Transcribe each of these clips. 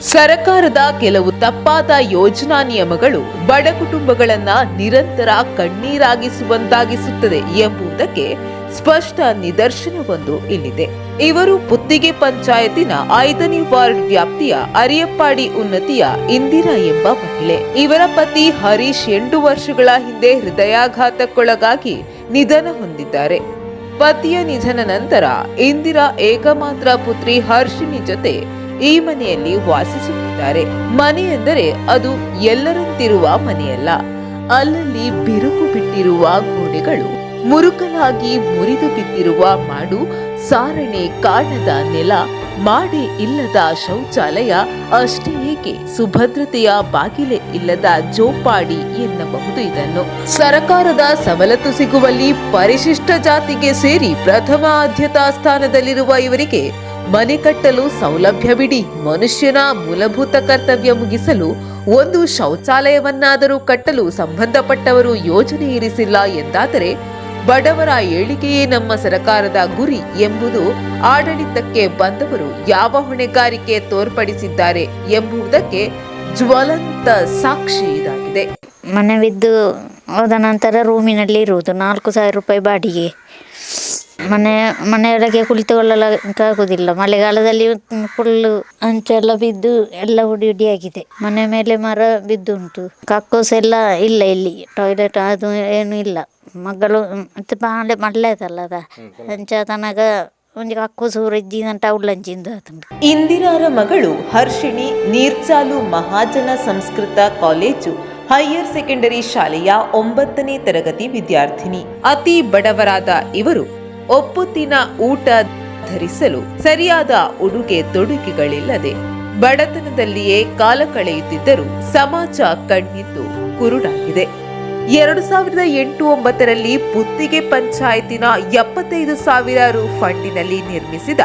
ಸರಕಾರದ ಕೆಲವು ತಪ್ಪಾದ ಯೋಜನಾ ನಿಯಮಗಳು ಬಡ ಕುಟುಂಬಗಳನ್ನ ನಿರಂತರ ಕಣ್ಣೀರಾಗಿಸುವಂತಾಗಿಸುತ್ತದೆ ಎಂಬುದಕ್ಕೆ ಸ್ಪಷ್ಟ ನಿದರ್ಶನವೊಂದು ಇಲ್ಲಿದೆ. ಇವರು ಪುತ್ತಿಗೆ ಪಂಚಾಯತಿನ ಐದನೇ ವಾರ್ಡ್ ವ್ಯಾಪ್ತಿಯ ಅರಿಯಪ್ಪಾಡಿ ಉನ್ನತಿಯ ಇಂದಿರಾ ಎಂಬ ಮಹಿಳೆ. ಇವರ ಪತಿ ಹರೀಶ್ ಎಂಟು ವರ್ಷಗಳ ಹಿಂದೆ ಹೃದಯಾಘಾತಕ್ಕೊಳಗಾಗಿ ನಿಧನ ಹೊಂದಿದ್ದಾರೆ. ಪತಿಯ ನಿಧನ ನಂತರ ಇಂದಿರಾ ಏಕಮಾತ್ರ ಪುತ್ರಿ ಹರ್ಷಿಣಿ ಜೊತೆ ಈ ಮನೆಯಲ್ಲಿ ವಾಸಿಸುತ್ತಿದ್ದಾರೆ. ಮನೆ ಎಂದರೆ ಅದು ಎಲ್ಲರಂತಿರುವ ಮನೆಯಲ್ಲ. ಅಲ್ಲಲ್ಲಿ ಬಿರುಕು ಬಿಟ್ಟಿರುವ ಗೋಡೆಗಳು ಮುರುಕಲಾಗಿ ಮುರಿದು ಬಿದ್ದಿರುವ ಮಾಡು, ಸಾರಣೆ ಕಾಣದ ನೆಲ, ಮಾಡಿ ಇಲ್ಲದ ಶೌಚಾಲಯ, ಅಷ್ಟೇ ಏಕೆ ಸುಭದ್ರತೆಯ ಬಾಗಿಲೆ ಇಲ್ಲದ ಜೋಪಾಡಿ ಎನ್ನಬಹುದು ಇದನ್ನು. ಸರಕಾರದ ಸವಲತ್ತು ಸಿಗುವಲ್ಲಿ ಪರಿಶಿಷ್ಟ ಜಾತಿಗೆ ಸೇರಿ ಪ್ರಥಮ ಆದ್ಯತಾ ಸ್ಥಾನದಲ್ಲಿರುವ ಇವರಿಗೆ ಮನೆ ಕಟ್ಟಲು ಸೌಲಭ್ಯ ಬಿಡಿ. ಮನುಷ್ಯನ ಮೂಲಭೂತ ಕರ್ತವ್ಯ ಮುಗಿಸಲು ಒಂದು ಶೌಚಾಲಯವನ್ನಾದರೂ ಕಟ್ಟಲು ಸಂಬಂಧಪಟ್ಟವರು ಯೋಜನೆ ಇರಿಸಿಲ್ಲ ಎಂದಾದರೆ ಬಡವರ ಏಳಿಗೆಯೇ ನಮ್ಮ ಸರಕಾರದ ಗುರಿ ಎಂಬುದು ಆಡಳಿತಕ್ಕೆ ಬಂದವರು ಯಾವ ಹೊಣೆಗಾರಿಕೆ ತೋರ್ಪಡಿಸಿದ್ದಾರೆ ಎಂಬುದಕ್ಕೆ ಜ್ವಲಂತ ಸಾಕ್ಷಿ ಇದಾಗಿದೆ. ಮನವಿದ್ದು ಹೋದ ನಂತರ ರೂಮಿನಲ್ಲಿ ಇರುವುದು ನಾಲ್ಕು ಸಾವಿರ ರೂಪಾಯಿ ಬಾಡಿಗೆ. ಮನೆ, ಮನೆಯೊಳಗೆ ಕುಳಿತುಕೊಳ್ಳಲಾಗುವುದಿಲ್ಲ ಮಳೆಗಾಲದಲ್ಲಿ ಫುಲ್ಲು ಹಂಚೆಲ್ಲ ಬಿದ್ದು ಎಲ್ಲ ಹುಡಿ ಹುಡಿಯಾಗಿದೆ. ಮನೆ ಮೇಲೆ ಮರ ಬಿದ್ದುಂಟು. ಕಕ್ಕೋಸ್ ಎಲ್ಲ ಇಲ್ಲ ಇಲ್ಲಿ. ಟಾಯ್ಲೆಟ್ ಅದು ಏನು ಇಲ್ಲ. ಮಗಳು, ಮತ್ತೆ ಬಾಳೆ, ಮಳ್ಳೆದಲ್ಲ ಅದ. ತನಗ ಒಂದು ಕಕ್ಕೋಸು ಇದ್ದಿದಂಟ ಉಳ್ಳಂಚಿಂದ ಆತುಂಡು ಇಂದಿರಾರ ಮಗಳು Harshini Neerchalu Mahajana Sanskrit college higher secondary ಶಾಲೆಯ ಒಂಬತ್ತನೇ ತರಗತಿ ವಿದ್ಯಾರ್ಥಿನಿ. ಅತಿ ಬಡವರಾದ ಇವರು ಒಪ್ಪುತ್ತಿನ ಊಟ ಧರಿಸಲು ಸರಿಯಾದ ಉಡುಗೆ ತೊಡುಗೆಗಳಿಲ್ಲದೆ ಬಡತನದಲ್ಲಿಯೇ ಕಾಲ ಕಳೆಯುತ್ತಿದ್ದರೂ ಸಮಾಜ ಕಣ್ಣಿದ್ದು ಕುರುಡಾಗಿದೆ. ಎರಡು ಸಾವಿರದ ಎಂಟು ಒಂಬತ್ತರಲ್ಲಿ ಪುತ್ತಿಗೆ ಪಂಚಾಯತಿನ ಎಪ್ಪತ್ತೈದು ಸಾವಿರ ರು ಫಂಡಿನಲ್ಲಿ ನಿರ್ಮಿಸಿದ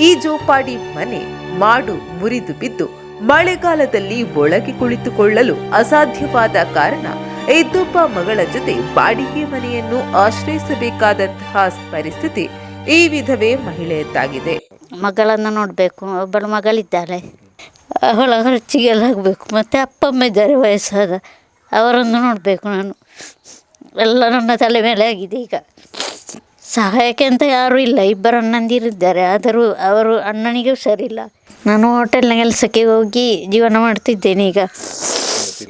ಈ ಜೋಪಾಡಿ ಮನೆ ಮಾಡು ಮುರಿದು ಬಿದ್ದು ಮಳೆಗಾಲದಲ್ಲಿ ಒಳಗೆ ಕುಳಿತುಕೊಳ್ಳಲು ಅಸಾಧ್ಯವಾದ ಕಾರಣ ಇದ್ದೊಬ್ಬ ಮಗಳ ಜೊತೆ ಬಾಡಿಗೆ ಮನೆಯನ್ನು ಆಶ್ರಯಿಸಬೇಕಾದಂತಹ ಪರಿಸ್ಥಿತಿ ಈ ವಿಧವೇ ಮಹಿಳೆಯದ್ದಾಗಿದೆ. ಮಗಳನ್ನು ನೋಡಬೇಕು, ಒಬ್ಬಳು ಮಗಳಿದ್ದಾಳೆ. ಅವಳ ಆಗಬೇಕು ಮತ್ತು ಅಪ್ಪ ಅಮ್ಮ ಇದ್ದಾರೆ ವಯಸ್ಸಾದ, ಅವರನ್ನು ನೋಡಬೇಕು ನಾನು. ಎಲ್ಲ ನನ್ನ ತಲೆ ಮೇಲೆ ಆಗಿದೆ ಈಗ. ಸಹಾಯಕ್ಕೆ ಅಂತ ಯಾರೂ ಇಲ್ಲ, ಇಬ್ಬರು ಅಣ್ಣಂದಿರಿದ್ದಾರೆ. ಆದರೂ ಅವರು ಅಣ್ಣನಿಗೆ ಹುಷಾರಿಲ್ಲ ನಾನು ಹೋಟೆಲ್ನ ಕೆಲಸಕ್ಕೆ ಹೋಗಿ ಜೀವನ ಮಾಡ್ತಿದ್ದೇನೆ ಈಗ.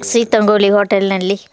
ಸೀತಂಗೋಳಿ ಹೋಟೆಲ್ನಲ್ಲಿ.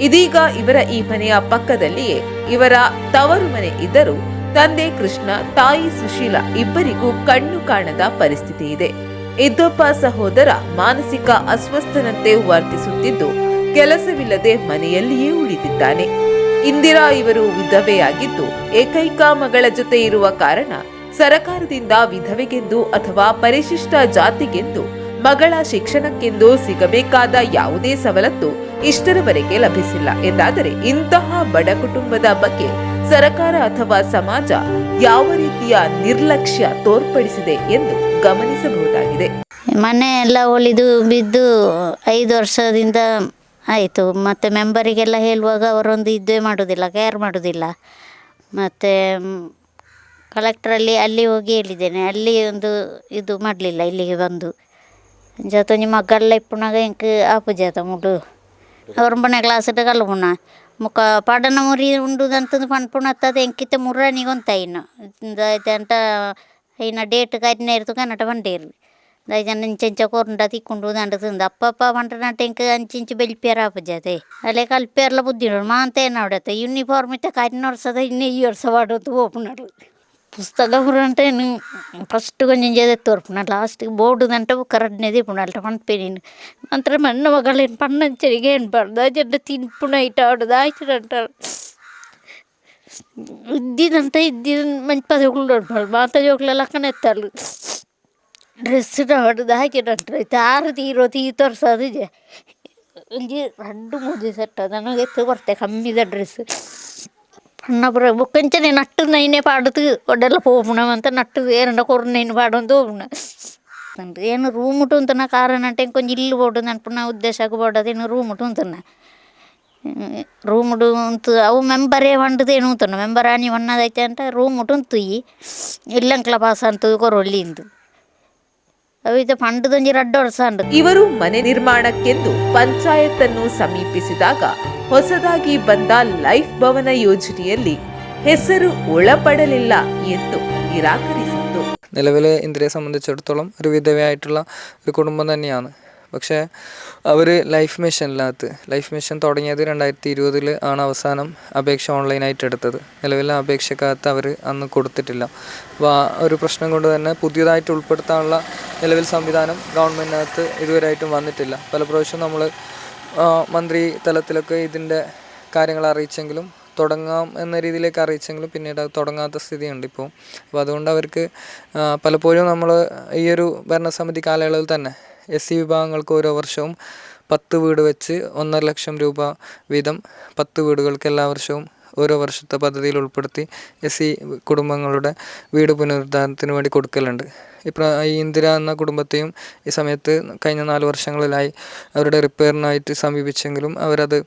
ಇದೀಗ ಇವರ ಈ ಮನೆಯ ಪಕ್ಕದಲ್ಲಿಯೇ ಇವರ ತವರು ಮನೆ ಇದ್ದರೂ ತಂದೆ ಕೃಷ್ಣ, ತಾಯಿ ಸುಶೀಲ ಇಬ್ಬರಿಗೂ ಕಣ್ಣು ಕಾಣದ ಪರಿಸ್ಥಿತಿ ಇದೆ. ಇದ್ದೊಬ್ಬ ಸಹೋದರ ಮಾನಸಿಕ ಅಸ್ವಸ್ಥನಂತೆ ವರ್ತಿಸುತ್ತಿದ್ದು ಕೆಲಸವಿಲ್ಲದೆ ಮನೆಯಲ್ಲಿಯೇ ಉಳಿದಿದ್ದಾನೆ. ಇಂದಿರಾ ಇವರು ವಿಧವೆಯಾಗಿದ್ದು ಏಕೈಕ ಮಗಳ ಜೊತೆ ಇರುವ ಕಾರಣ ಸರಕಾರದಿಂದ ವಿಧವೆಗೆಂದು ಅಥವಾ ಪರಿಶಿಷ್ಟ ಜಾತಿಗೆಂದು ಮಗಳ ಶಿಕ್ಷಣಕ್ಕೆಂದು ಸಿಗಬೇಕಾದ ಯಾವುದೇ ಸವಲತ್ತು ಇಷ್ಟರವರೆಗೆ ಲಭಿಸಿಲ್ಲ. ಎಂದಾದರೆ ಇಂತಹ ಬಡ ಕುಟುಂಬದ ಬಗ್ಗೆ ಸರಕಾರ ಅಥವಾ ಸಮಾಜ ಯಾವ ರೀತಿಯ ನಿರ್ಲಕ್ಷ್ಯ ತೋರ್ಪಡಿಸಿದೆ ಎಂದು ಗಮನಿಸಬಹುದಾಗಿದೆ. ಮನೆ ಎಲ್ಲ ಒಲಿದು ಬಿದ್ದು ಐದು ವರ್ಷದಿಂದ ಆಯಿತು. ಮತ್ತು ಮೆಂಬರಿಗೆಲ್ಲ ಹೇಳುವಾಗ ಅವರೊಂದು ಇದ್ದೇ ಮಾಡೋದಿಲ್ಲ ಕೇರ್ ಮಾಡೋದಿಲ್ಲ. ಮತ್ತು ಕಲೆಕ್ಟ್ರಲ್ಲಿ ಅಲ್ಲಿ ಹೋಗಿ ಹೇಳಿದ್ದೇನೆ. ಅಲ್ಲಿ ಒಂದು ಇದು ಮಾಡಲಿಲ್ಲ, ಇಲ್ಲಿಗೆ ಬಂದು. ஜத்து நீ மக்களில் இப்போனாக்க எனக்கு ஆப்பு ஜேத்த முட்டு ரொம்ப ಕ್ಲಾಸಿಟ್ಟು ಕಲ್ಪುಣ ಮುಖ ಪಡನ ಮುರಿ ಉಂಡು ಅಂತಂದು ಪನ್ಪುಣ ಹತ್ತದ ಎಂಕಿತ ಮುರ್ರ ನೀಗೊಂತ ಇನ್ನು ಅಂತ ಇನ್ನ ಡೇಟ್ ಕಾಯ್ತಿನ ಇರ್ತು ಕನ್ನಟ ಪಂಡೇರು దాని ఇంచెంచ కూరండా తిక్కుంటూ దండుతుంది అప్పప్ప పంటనంటే ఇంకా అంచెంచి బెల్లిపేరు ఆపజాతే అలా కలిపేర్ల బుద్ధి మా అంతేనాడత యూనిఫార్మ్ అయితే కాటిన వరుసదా ఇన్ని ఈ వరుస వాడుతూ ఓపున్నాడు పుస్తకం అంటే నేను ఫస్ట్ కొంచెం చేదెత్తోరుపున్నా లాస్ట్కి போடுதுன்ட்டு கரட்னேதே புண்ணால்ட்ட மண் பெரியு மந்திர மண்ண ఒకళ్ళు பண்ண சரிக்கே என் படுதா சென்ன నైట్ நைட் ஆடுதா ஆச்சுడంటారు ఇద్దిదంతా ఇద్ది మంచి పదవులు నడపాలి. మాత జోకులు లెక్కన ఎత్తారు. డ్రెస్ నాడు అయితే ఆరు తీరో తీతారు చదివి రెండు మూడు సెట్ దానికి ఎత్తు కొడతాయి కమ్మీద డ్రెస్. அண்ணப்புறம் நீ நட்டு நைனே பாடுது உடல போகணும் ನಟ್ಟು நட்டு ஏறண்ட கொரு நைன் பாடும் தோணும் ಏನು ರೂಮ್ ಉಂಟು ಅಂತಾನೆ ಕಾರಣ ಟೈಮ್ ಕೊಂಚ ಇಲ್ಲಿ ಬೋಡು ನೆನಪು ಉದ್ದೇಶಕ್ಕೆ ಬೋಡೋದೇನು ರೂಮ್ ಉಂಟು ಅಂತಾನೆ ರೂಮ್ ಉಡು ಅಂತ, ಅವು ಮೆಂಬರೇ ಹೊಂಡದೇನು ಅಂತಾನೆ ಮೆಂಬರ್ ಆನಿ ಹೊಣ್ಣದೈತೆ ಅಂತ ರೂಮ್ ಉಂಟು ಅಂತೀ ಇಲ್ಲಂಕ್ಲ ಪಾಸ್ ಅಂತ ಕೊರೊಳ್ಳಿ ಇವರು ಮನೆ ನಿರ್ಮಾಣಕ್ಕೆಂದು ಪಂಚಾಯತ್ ಅನ್ನು ಸಮೀಪಿಸಿದಾಗ ಹೊಸದಾಗಿ ಬಂದ ಲೈಫ್ ಭವನ ಯೋಜನೆಯಲ್ಲಿ ಹೆಸರು ಒಳಪಡಲಿಲ್ಲ ಎಂದು ನಿರಾಕರಿಸಿತ್ತು നിലവിൽ ഇന്ത്യയെ സംബന്ധിച്ചിടത്തോളം ഒരു വിധവയായിട്ടുള്ള ഒരു കുടുംബം തന്നെയാണ് പക്ഷേ അവർ ലൈഫ് മിഷനിനകത്ത് ലൈഫ് മിഷൻ തുടങ്ങിയത് രണ്ടായിരത്തി ഇരുപതിൽ ആണ് അവസാനം അപേക്ഷ ഓൺലൈനായിട്ട് എടുത്തത് നിലവിലെ അപേക്ഷക്കകത്ത് അവർ അന്ന് കൊടുത്തിട്ടില്ല അപ്പോൾ ആ ഒരു പ്രശ്നം കൊണ്ട് തന്നെ പുതിയതായിട്ട് ഉൾപ്പെടുത്താനുള്ള നിലവിൽ സംവിധാനം ഗവൺമെൻറ്റിനകത്ത് ഇതുവരെയായിട്ടും വന്നിട്ടില്ല പല പ്രാവശ്യം നമ്മൾ മന്ത്രി തലത്തിലൊക്കെ ഇതിന്റെ കാര്യങ്ങൾ അറിയിച്ചെങ്കിലും തുടങ്ങാം എന്ന രീതിയിലേക്ക് അറിയിച്ചെങ്കിലും പിന്നീട് അത് തുടങ്ങാത്ത സ്ഥിതിയുണ്ട് ഇപ്പോൾ. അപ്പോൾ അതുകൊണ്ട് അവർക്ക് പലപ്പോഴും നമ്മൾ ഈ ഒരു ഭരണസമിതി കാലയളവിൽ തന്നെ എസ് സി വിഭാഗങ്ങൾക്ക് ഓരോ വർഷവും പത്ത് വീട് വെച്ച് ഒന്നര ലക്ഷം രൂപ വീതം പത്ത് വീടുകൾക്ക് എല്ലാ വർഷവും ഓരോ വർഷത്തെ പദ്ധതിയിൽ ഉൾപ്പെടുത്തി എസ് സി കുടുംബങ്ങളുടെ വീട് പുനരുദ്ധാരണത്തിന് വേണ്ടി കൊടുക്കലുണ്ട്. ഇപ്പം ഈ ഇന്ദിര എന്ന കുടുംബത്തെയും ഈ സമയത്ത് കഴിഞ്ഞ നാല് വർഷങ്ങളിലായി അവരുടെ റിപ്പയറിനായിട്ട് സമീപിച്ചെങ്കിലും അവരത്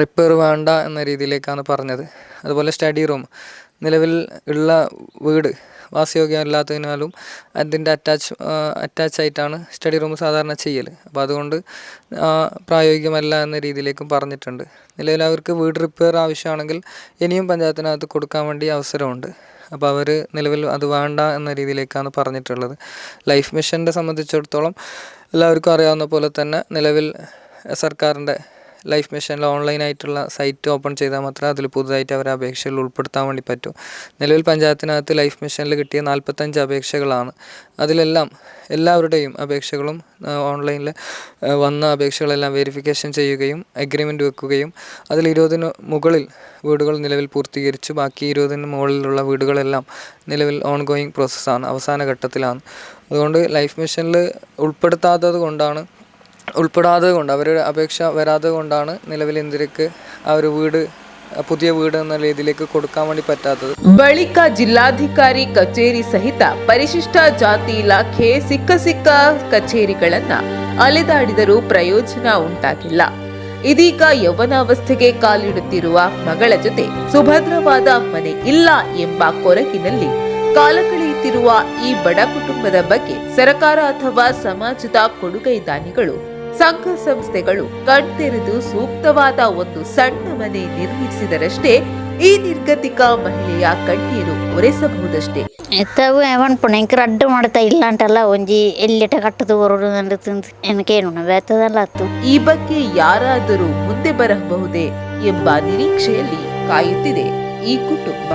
റിപ്പയർ വേണ്ട എന്ന രീതിയിലേക്കാണ് പറഞ്ഞത്. അതുപോലെ സ്റ്റഡി റൂം. നിലവിൽ ഉള്ള വീട് വാസയോഗ്യമല്ലാത്തതിനാലും അതിന്റെ അറ്റാച്ച് അറ്റാച്ച് ആയിട്ടാണ് സ്റ്റഡി റൂം സാധാരണ ചെയ്യൽ അപ്പോൾ അതുകൊണ്ട് പ്രായോഗികമല്ല എന്ന രീതിയിലേക്കും പറഞ്ഞിട്ടുണ്ട്. നിലവിൽ അവർക്ക് വീട് റിപ്പയർ ആവശ്യമാണെങ്കിൽ ഇനിയും പഞ്ചായത്തിനകത്ത് കൊടുക്കാൻ വേണ്ടി അവസരമുണ്ട്. അപ്പോൾ അവർ നിലവിൽ അത് വേണ്ട എന്ന രീതിയിലേക്കാണ് പറഞ്ഞിട്ടുള്ളത്. ലൈഫ് മിഷന്റെ സംബന്ധിച്ചിടത്തോളം എല്ലാവർക്കും അറിയാവുന്ന പോലെ തന്നെ നിലവിൽ സർക്കാരിന്റെ ലൈഫ് മിഷനിൽ ഓൺലൈനായിട്ടുള്ള സൈറ്റ് ഓപ്പൺ ചെയ്താൽ മാത്രമേ അതിൽ പുതുതായിട്ട് അവരെ അപേക്ഷകൾ ഉൾപ്പെടുത്താൻ വേണ്ടി പറ്റൂ. നിലവിൽ പഞ്ചായത്തിനകത്ത് ലൈഫ് മിഷനിൽ കിട്ടിയ നാൽപ്പത്തഞ്ച് അപേക്ഷകളാണ്. അതിലെല്ലാം എല്ലാവരുടെയും അപേക്ഷകളും ഓൺലൈനിൽ വന്ന അപേക്ഷകളെല്ലാം വെരിഫിക്കേഷൻ ചെയ്യുകയും അഗ്രിമെന്റ് വെക്കുകയും അതിൽ ഇരുപതിന് മുകളിൽ വീടുകൾ നിലവിൽ പൂർത്തീകരിച്ചു. ബാക്കി ഇരുപതിന് മുകളിലുള്ള വീടുകളെല്ലാം നിലവിൽ ഓൺ ഗോയിങ് പ്രോസസ്സാണ് അവസാന ഘട്ടത്തിലാണ്. അതുകൊണ്ട് ലൈഫ് മിഷനിൽ ഉൾപ്പെടുത്താത്തത് കൊണ്ടാണ് ഉൾപ്പെടാതെ കൊണ്ട് അവരുടെ അപേക്ഷ വരാതെ കൊണ്ടാണ് നിലവിൽ ഇന്ത്യക്ക് ആ ഒരു വീട് ആ പുതിയ വീട് എന്ന രീതിയിലേക്ക് കൊടുക്കാൻ വേണ്ടി പറ്റാത്തത് ಬಳಿಕ ಜಿಲ್ಲಾಧಿಕಾರಿ ಕಚೇರಿ ಸಹಿತ ಪರಿಶಿಷ್ಟ ಜಾತಿ ಇಲಾಖೆ ಸಿಕ್ಕ ಸಿಕ್ಕ ಕಚೇರಿಗಳನ್ನ ಅಲೆದಾಡಿದರೂ ಪ್ರಯೋಜನ ಉಂಟಾಗಿಲ್ಲ ಇದೀಗ ಯೌವನಾವಸ್ಥೆಗೆ ಕಾಲಿಡುತ್ತಿರುವ ಮಗಳ ಜೊತೆ ಸುಭದ್ರವಾದ ಮನೆ ಇಲ್ಲ ಎಂಬ ಕೊರಗಿನಲ್ಲಿ ಕಾಲ ಕಳೆಯುತ್ತಿರುವ ಈ ಬಡ ಕುಟುಂಬದ ಬಗ್ಗೆ ಸರ್ಕಾರ ಅಥವಾ ಸಮಾಜದ ಕೊಡುಗೈ ದಾನಿಗಳು ಸಂಘ ಸಂಸ್ಥೆಗಳು ಕಣ್ತೆರೆದು ಸೂಕ್ತವಾದ ಒಂದು ಸಣ್ಣ ಮನೆ ನಿರ್ಮಿಸಿದರಷ್ಟೇ ಈ ನಿರ್ಗತಿಕ ಮಹಿಳೆಯ ಕಣ್ಣೀರು ಒರೆಸಬಹುದಷ್ಟೇ. ಎತ್ತವು ಇಂಕ ರಡ್ಡು ಮಾಡ್ತಾ ಇಲ್ಲ ಅಂತಲ್ಲ ಒಂಜಿ ಎಲ್ಲಿಟ ಕಟ್ಟದು ತಿಂದು ಏನಕ್ಕೇನು ಬೇತದಲ್ಲ ಅತ್ತು ಈ ಬಗ್ಗೆ ಯಾರಾದರೂ ಮುಂದೆ ಬರಬಹುದೇ ಎಂಬ ನಿರೀಕ್ಷೆಯಲ್ಲಿ ಕಾಯುತ್ತಿದೆ ಈ ಕುಟುಂಬ.